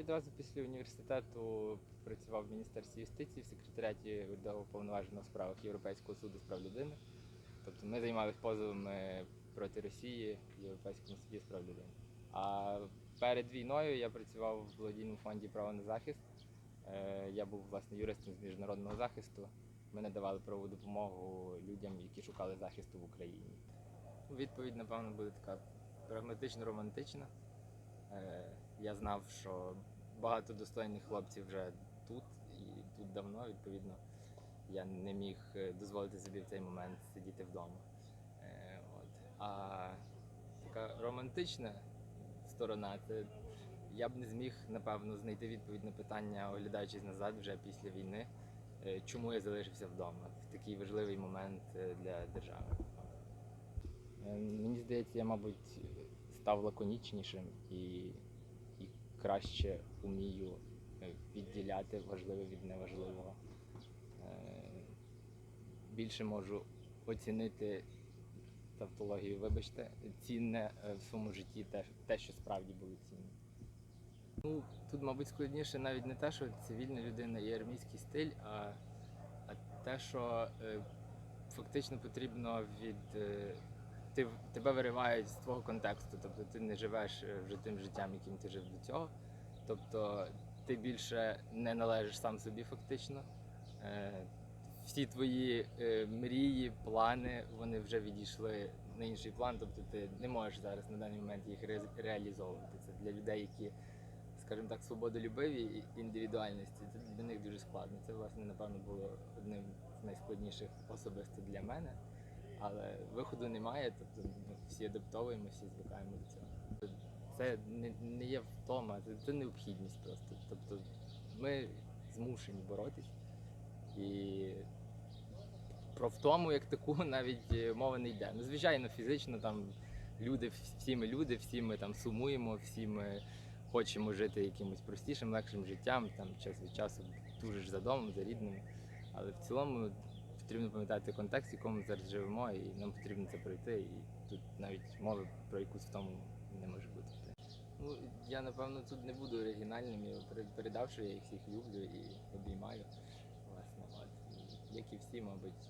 відразу після університету працював в Міністерстві юстиції в секретаріаті уповноваженого в справах Європейського суду з прав людини. Тобто ми займалися позовами проти Росії в Європейському суді з прав людини. А перед війною я працював в благодійному фонді право на захист. Е, Я був власне юристом з міжнародного захисту. Ми надавали правову допомогу людям, які шукали захисту в Україні. Відповідь, напевно, буде така прагматично-романтична. Е, Я знав, що багато достойних хлопців вже тут і тут давно, відповідно, я не міг е, дозволити собі в цей момент сидіти вдома. Е, От. А така романтична сторона це я б не зміг, напевно, знайти відповідь на питання, оглядаючись назад вже після війни, е, чому я залишився вдома в такий важливий момент е, для держави. Мені здається, я, мабуть, став лаконічнішим і краще умію е, відділяти важливе від неважливого. Е, Більше можу оцінити тавтологію, вибачте, цінне е, в своєму житті те, те, що справді було цінне. Ну, тут, мабуть, складніше навіть не те, що цивільна людина і армійський стиль, а, а те, що е, фактично потрібно від. Е, ти, тебе виривають з твого контексту, тобто ти не живеш е, вже тим життям, яким ти жив до цього. Тобто ти більше не належиш сам собі фактично. Е, всі твої е, мрії, плани, вони вже відійшли на інший план, тобто ти не можеш зараз на даний момент їх ре- реалізовувати. Це для людей, які, скажімо так, свободолюбиві і індивідуальності. Це для них дуже складно. Це, власне, напевно, було одним з найскладніших особисто для мене. Але виходу немає, тобто ми всі адаптовуємо, всі звикаємо до цього. Це не, не є втома, це, це необхідність просто. Тобто ми змушені боротись. І про втому як таку навіть е, мова не йде. Ну, звичайно, фізично там люди, всі ми люди, всі ми там сумуємо, всі ми хочемо жити якимось простішим, легшим життям, там час від часу тужиш за домом, за рідними. Але в цілому потрібно пам'ятати контекст, в якому ми зараз живемо, і нам потрібно це пройти. І тут навіть мови про якусь тому не може бути. Ну, я напевно тут не буду оригінальним, я пере- передав, я їх всіх люблю і обіймаю. Власне, от. Як і всі, мабуть,